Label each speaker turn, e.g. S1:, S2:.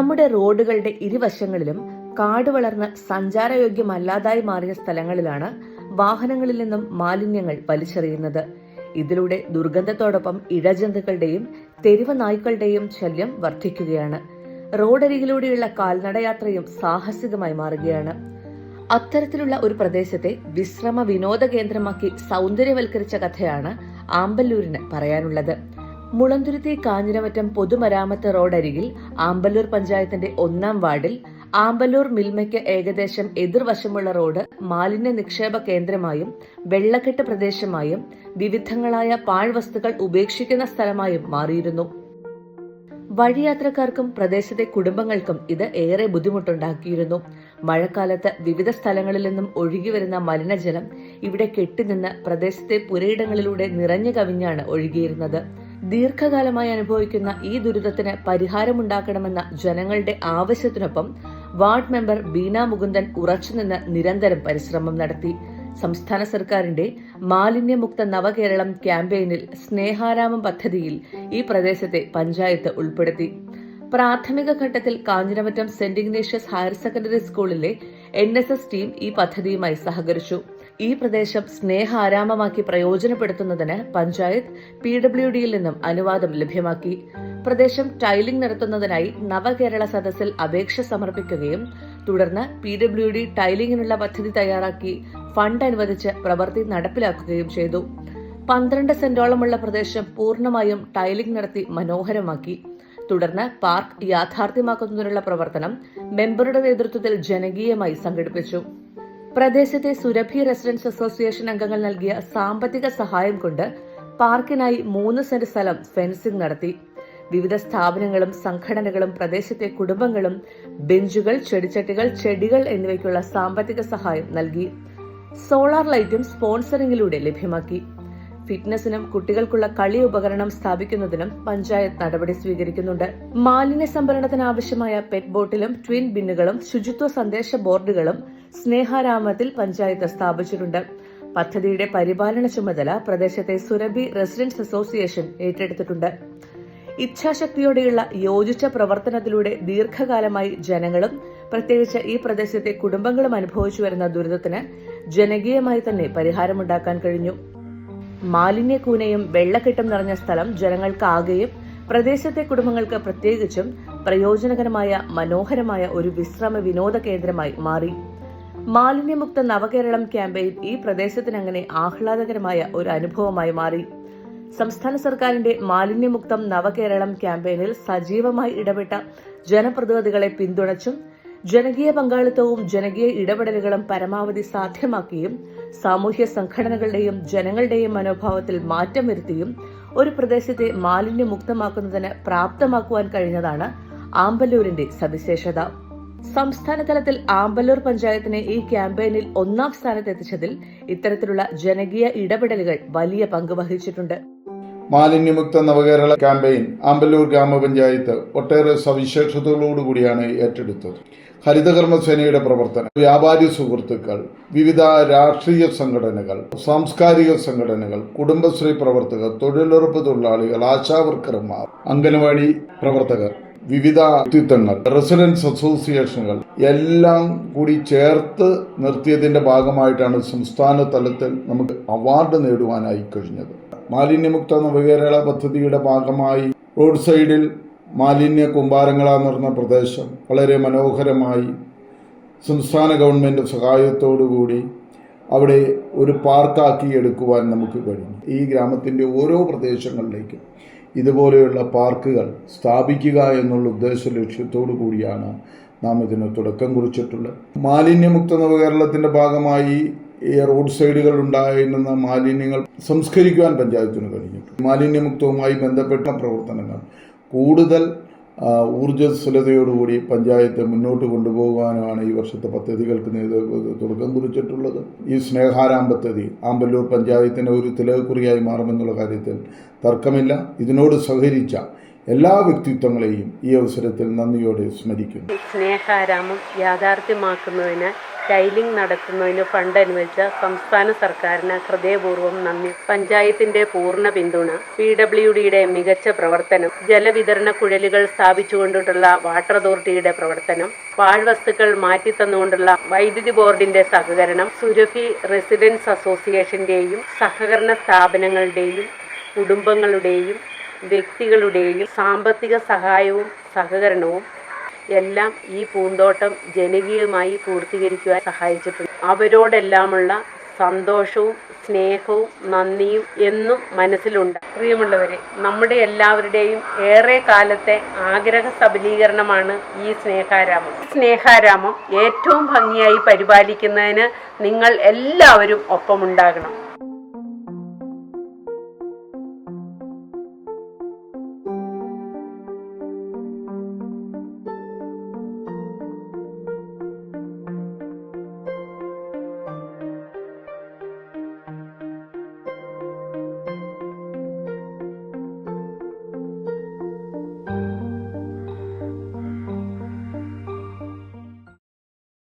S1: നമ്മുടെ റോഡുകളുടെ ഇരുവശങ്ങളിലും കാട് വളർന്ന് സഞ്ചാരയോഗ്യമല്ലാതായി മാറിയ സ്ഥലങ്ങളിലാണ് വാഹനങ്ങളിൽ നിന്നും മാലിന്യങ്ങൾ വലിച്ചെറിയുന്നത്. ഇതിലൂടെ ദുർഗന്ധത്തോടൊപ്പം ഇഴജന്തുക്കളുടെയും തെരുവ് നായ്ക്കളുടെയും ശല്യം വർദ്ധിക്കുകയാണ്. റോഡരികിലൂടെയുള്ള കാൽനടയാത്രയും സാഹസികമായി മാറുകയാണ്. അത്തരത്തിലുള്ള ഒരു പ്രദേശത്തെ വിശ്രമ വിനോദ കേന്ദ്രമാക്കി സൗന്ദര്യവൽക്കരിച്ച കഥയാണ് ആമ്പല്ലൂരിന് പറയാനുള്ളത്. മുളന്തുരുത്തി കാഞ്ഞിരമറ്റം പൊതുമരാമത്ത് റോഡരികിൽ ആമ്പല്ലൂർ പഞ്ചായത്തിന്റെ ഒന്നാം വാർഡിൽ ആമ്പല്ലൂർ മിൽമയ്ക്ക് ഏകദേശം എതിർവശമുള്ള റോഡ് മാലിന്യ നിക്ഷേപ കേന്ദ്രമായും വെള്ളക്കെട്ട് പ്രദേശമായും വിവിധങ്ങളായ പാഴ്വസ്തുക്കൾ ഉപേക്ഷിക്കുന്ന സ്ഥലമായും മാറിയിരുന്നു. വഴിയാത്രക്കാർക്കും പ്രദേശത്തെ കുടുംബങ്ങൾക്കും ഇത് ഏറെ ബുദ്ധിമുട്ടുണ്ടാക്കിയിരുന്നു. മഴക്കാലത്ത് വിവിധ സ്ഥലങ്ങളിൽ നിന്നും ഒഴുകിവരുന്ന മലിനജലം ഇവിടെ കെട്ടിനിന്ന് പ്രദേശത്തെ പുരയിടങ്ങളിലൂടെ നിറഞ്ഞു കവിഞ്ഞാണ് ഒഴുകിയിരുന്നത്. ദീർഘകാലമായി അനുഭവിക്കുന്ന ഈ ദുരിതത്തിന് പരിഹാരമുണ്ടാക്കണമെന്ന ജനങ്ങളുടെ ആവശ്യത്തിനൊപ്പം വാർഡ് മെമ്പർ ബീന മുകുന്ദൻ ഉറച്ചുനിന്ന് നിരന്തരം പരിശ്രമം നടത്തി. സംസ്ഥാന സർക്കാരിന്റെ മാലിന്യമുക്ത നവകേരളം ക്യാമ്പയിനിൽ സ്നേഹാരാമം പദ്ധതിയിൽ ഈ പ്രദേശത്തെ പഞ്ചായത്ത് ഉൾപ്പെടുത്തി. പ്രാഥമിക ഘട്ടത്തിൽ Kanjiramattom saint Ignatius higher secondary സ്കൂളിലെ എൻ ടീം ഈ പദ്ധതിയുമായി സഹകരിച്ചു. ഈ പ്രദേശം സ്നേഹാരാമമാക്കി പ്രയോജനപ്പെടുത്തുന്നതിന് പഞ്ചായത്ത് പി ഡബ്ല്യു ഡിയിൽ നിന്നും അനുവാദം ലഭ്യമാക്കി. പ്രദേശം ടൈലിംഗ് നടത്തുന്നതിനായി നവകേരള സദസ്സിൽ അപേക്ഷ സമർപ്പിക്കുകയും തുടർന്ന് പി ഡബ്ല്യു ഡി ടൈലിംഗിനുള്ള പദ്ധതി തയ്യാറാക്കി ഫണ്ട് അനുവദിച്ച് പ്രവൃത്തി നടപ്പിലാക്കുകയും ചെയ്തു. പന്ത്രണ്ട് സെന്റോളമുള്ള പ്രദേശം പൂർണമായും ടൈലിംഗ് നടത്തി മനോഹരമാക്കി. തുടർന്ന് പാർക്ക് യാഥാർത്ഥ്യമാക്കുന്നതിനുള്ള പ്രവർത്തനം മെമ്പറുടെ നേതൃത്വത്തിൽ ജനകീയമായി സംഘടിപ്പിച്ചു. പ്രദേശത്തെ സുരഭി റെസിഡൻസ് അസോസിയേഷൻ അംഗങ്ങൾ നൽകിയ സാമ്പത്തിക സഹായം കൊണ്ട് പാർക്കിനായി മൂന്ന് സെന്റ് സ്ഥലം ഫെൻസിംഗ് നടത്തി. വിവിധ സ്ഥാപനങ്ങളും സംഘടനകളും പ്രദേശത്തെ കുടുംബങ്ങളും ബെഞ്ചുകൾ ചെടിച്ചട്ടികൾ ചെടികൾ എന്നിവയ്ക്കുള്ള സാമ്പത്തിക സഹായം നൽകി. സോളാർ ലൈറ്റും സ്പോൺസറിംഗിലൂടെ ലഭ്യമാക്കി. ഫിറ്റ്നസിനും കുട്ടികൾക്കുള്ള കളി ഉപകരണം സ്ഥാപിക്കുന്നതിനും പഞ്ചായത്ത് നടപടി സ്വീകരിക്കുന്നുണ്ട്. മാലിന്യ സംഭരണത്തിന് ആവശ്യമായ പെറ്റ് ബോട്ടിലും ട്വിൻ ബിന്നുകളും ശുചിത്വ സന്ദേശ ബോർഡുകളും സ്നേഹാരാമത്തിൽ പഞ്ചായത്ത് സ്ഥാപിച്ചിട്ടുണ്ട്. പദ്ധതിയുടെ പരിപാലന ചുമതല പ്രദേശത്തെ സുരഭി റെസിഡൻസ് അസോസിയേഷൻ ഏറ്റെടുത്തിട്ടുണ്ട്. ഇച്ഛാശക്തിയോടെയുള്ള യോജിച്ച പ്രവർത്തനത്തിലൂടെ ദീർഘകാലമായി ജനങ്ങളും പ്രത്യേകിച്ച് ഈ പ്രദേശത്തെ കുടുംബങ്ങളും അനുഭവിച്ചു വരുന്ന ദുരിതത്തിന് ജനകീയമായി തന്നെ പരിഹാരമുണ്ടാക്കാൻ കഴിഞ്ഞു. മാലിന്യക്കൂനയും വെള്ളക്കെട്ടും നിറഞ്ഞ സ്ഥലം ജനങ്ങൾക്കാകെയും പ്രദേശത്തെ കുടുംബങ്ങൾക്ക് പ്രത്യേകിച്ചും പ്രയോജനകരമായ മനോഹരമായ ഒരു വിശ്രമ വിനോദ കേന്ദ്രമായി മാറി. മാലിന്യമുക്ത നവകേരളം ക്യാമ്പയിൻ ഈ പ്രദേശത്തിന് അങ്ങനെ ആഹ്ലാദകരമായ ഒരു അനുഭവമായി മാറി. സംസ്ഥാന സർക്കാരിന്റെ മാലിന്യമുക്തം നവകേരളം ക്യാമ്പയിനിൽ സജീവമായി ഇടപെട്ട ജനപ്രതിനിധികളെ പിന്തുണച്ചും ജനകീയ പങ്കാളിത്തവും ജനകീയ ഇടപെടലുകളും പരമാവധി സാധ്യമാക്കിയും സാമൂഹ്യ സംഘടനകളുടെയും ജനങ്ങളുടെയും മനോഭാവത്തിൽ മാറ്റം വരുത്തിയും ഒരു പ്രദേശത്തെ മാലിന്യമുക്തമാക്കുന്നതിന് പ്രാപ്തമാക്കുവാൻ കഴിഞ്ഞതാണ് ആമ്പല്ലൂരിന്റെ സവിശേഷത. സംസ്ഥാന തലത്തിൽ ആമ്പല്ലൂർ പഞ്ചായത്തിനെ ഈ ക്യാമ്പയിനിൽ ഒന്നാം സ്ഥാനത്ത് എത്തിച്ചതിൽ ഇത്തരത്തിലുള്ള ജനകീയ ഇടപെടലുകൾ വലിയ പങ്ക് വഹിച്ചിട്ടുണ്ട്.
S2: മാലിന്യമുക്ത നവകേരള ക്യാമ്പയിൻ ആമ്പല്ലൂർ ഗ്രാമപഞ്ചായത്ത് ഒട്ടേറെ സവിശേഷതകളോടുകൂടിയാണ് ഏറ്റെടുത്തത്. ഹരിതകർമ്മസേനയുടെ പ്രവർത്തനം വ്യാപാരി സുഹൃത്തുക്കൾ വിവിധ രാഷ്ട്രീയ സംഘടനകൾ സാംസ്കാരിക സംഘടനകൾ കുടുംബശ്രീ പ്രവർത്തകർ തൊഴിലുറപ്പ് തൊഴിലാളികൾ ആശാവർക്കർമാർ അംഗനവാടി പ്രവർത്തകർ വിവിധ വ്യക്തിത്വങ്ങൾ റെസിഡൻസ് അസോസിയേഷനുകൾ എല്ലാം കൂടി ചേർത്ത് നിർത്തിയതിന്റെ ഭാഗമായിട്ടാണ് സംസ്ഥാന തലത്തിൽ നമുക്ക് അവാർഡ് നേടുവാനായി കഴിഞ്ഞത്. മാലിന്യമുക്ത നവകേരള പദ്ധതിയുടെ ഭാഗമായി റോഡ് സൈഡിൽ മാലിന്യ കൂമ്പാരങ്ങളാ നിറഞ്ഞ പ്രദേശം വളരെ മനോഹരമായി സംസ്ഥാന ഗവൺമെന്റ് സഹായത്തോടുകൂടി അവിടെ ഒരു പാർക്കാക്കി എടുക്കുവാൻ നമുക്ക് കഴിഞ്ഞു. ഈ ഗ്രാമത്തിന്റെ ഓരോ പ്രദേശങ്ങളിലേക്കും ഇതുപോലെയുള്ള പാർക്കുകൾ സ്ഥാപിക്കുക എന്നുള്ള ഉദ്ദേശ ലക്ഷ്യത്തോടു കൂടിയാണ് നാം ഇതിന് തുടക്കം കുറിച്ചിട്ടുള്ളത്. മാലിന്യമുക്ത നവകേരളത്തിന്റെ ഭാഗമായി റോഡ് സൈഡുകൾ ഉണ്ടായിരുന്ന മാലിന്യങ്ങൾ സംസ്കരിക്കുവാൻ പഞ്ചായത്തിന് കഴിഞ്ഞിട്ടുണ്ട്. മാലിന്യമുക്തവുമായി ബന്ധപ്പെട്ട പ്രവർത്തനങ്ങൾ. കൂടുതൽ ഊർജസ്വലതയോടുകൂടി പഞ്ചായത്ത് മുന്നോട്ട് കൊണ്ടുപോകാനുമാണ് ഈ വർഷത്തെ പദ്ധതികൾക്ക് തുടക്കം കുറിച്ചിട്ടുള്ളത്. ഈ സ്നേഹാരാം പദ്ധതി ആമ്പല്ലൂർ പഞ്ചായത്തിന് ഒരു തിലകക്കുറിയായി മാറുമെന്നുള്ള കാര്യത്തിൽ തർക്കമില്ല. ഇതിനോട് സഹകരിച്ച എല്ലാ വ്യക്തിത്വങ്ങളെയും ഈ അവസരത്തിൽ നന്ദിയോടെ സ്മരിക്കുന്നു.
S3: സ്നേഹാരാമം യാഥാർത്ഥ്യമാക്കുന്നതിന് ടൈലിംഗ് നടത്തുന്നതിന് ഫണ്ട് അനുവദിച്ച സംസ്ഥാന സർക്കാരിന് ഹൃദയപൂർവം നന്ദി. പഞ്ചായത്തിന്റെ പൂർണ പിന്തുണ പി ഡബ്ല്യു ഡിയുടെ മികച്ച പ്രവർത്തനം ജലവിതരണ കുഴലുകൾ സ്ഥാപിച്ചുകൊണ്ടിട്ടുള്ള വാട്ടർ അതോറിറ്റിയുടെ പ്രവർത്തനം പാഴ്വസ്തുക്കൾ മാറ്റിത്തന്നുകൊണ്ടുള്ള വൈദ്യുതി ബോർഡിന്റെ സഹകരണം സുരഭി റെസിഡൻസ് അസോസിയേഷന്റെയും സഹകരണ സ്ഥാപനങ്ങളുടെയും കുടുംബങ്ങളുടെയും വ്യക്തികളുടെയും സാമ്പത്തിക സഹായവും സഹകരണവും എല്ലാം ഈ പൂന്തോട്ടം ജനകീയമായി പൂർത്തീകരിക്കുവാൻ സഹായിച്ചിട്ടുണ്ട്. അവരോടെല്ലാമുള്ള സന്തോഷവും സ്നേഹവും നന്ദിയും എന്നും മനസ്സിലുണ്ട്. പ്രിയമുള്ളവരെ നമ്മുടെ എല്ലാവരുടെയും ഏറെ കാലത്തെ ആഗ്രഹ സബലീകരണമാണ് ഈ സ്നേഹാരാമം. സ്നേഹാരാമം ഏറ്റവും ഭംഗിയായി പരിപാലിക്കുന്നതിന് നിങ്ങൾ എല്ലാവരും ഒപ്പമുണ്ടാകണം.